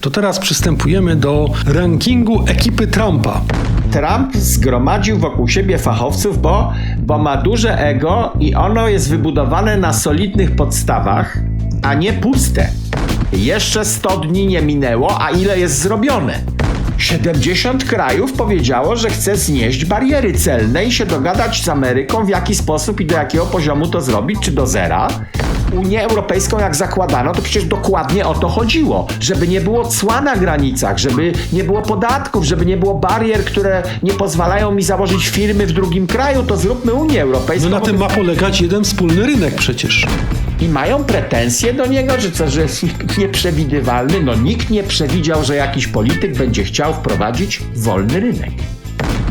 To teraz przystępujemy do rankingu ekipy Trumpa. Trump zgromadził wokół siebie fachowców, bo, bo ma duże ego i ono jest wybudowane na solidnych podstawach, a nie puste. Jeszcze 100 dni nie minęło, a ile jest zrobione? 70 krajów powiedziało, że chce znieść bariery celne i się dogadać z Ameryką, w jaki sposób i do jakiego poziomu to zrobić, czy do zera. Unię Europejską jak zakładano, to przecież dokładnie o to chodziło. Żeby nie było cła na granicach, żeby nie było podatków, żeby nie było barier, które nie pozwalają mi założyć firmy w drugim kraju, to zróbmy Unię Europejską. No na tym ma polegać jeden wspólny rynek przecież. I mają pretensje do niego, że co, że jest nieprzewidywalny. No nikt nie przewidział, że jakiś polityk będzie chciał wprowadzić wolny rynek.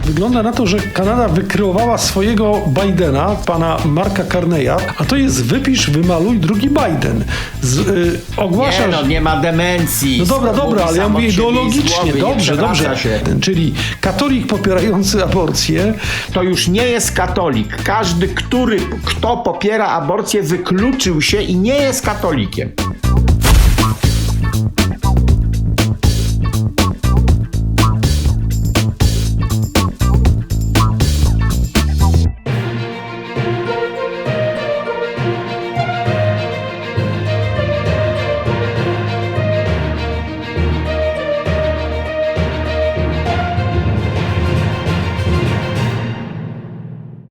Wygląda na to, że Kanada wykreowała swojego Bidena, pana Marka Carneya, a to jest wypisz, wymaluj drugi Biden. Z, y, ogłasza, Nie no, nie ma demencji. No dobra, dobra, ale ja mówię ideologicznie. Dobrze, dobrze. Się. Czyli katolik popierający aborcję, To już nie jest katolik. Każdy, który, kto popiera aborcję, wykluczył się i nie jest katolikiem.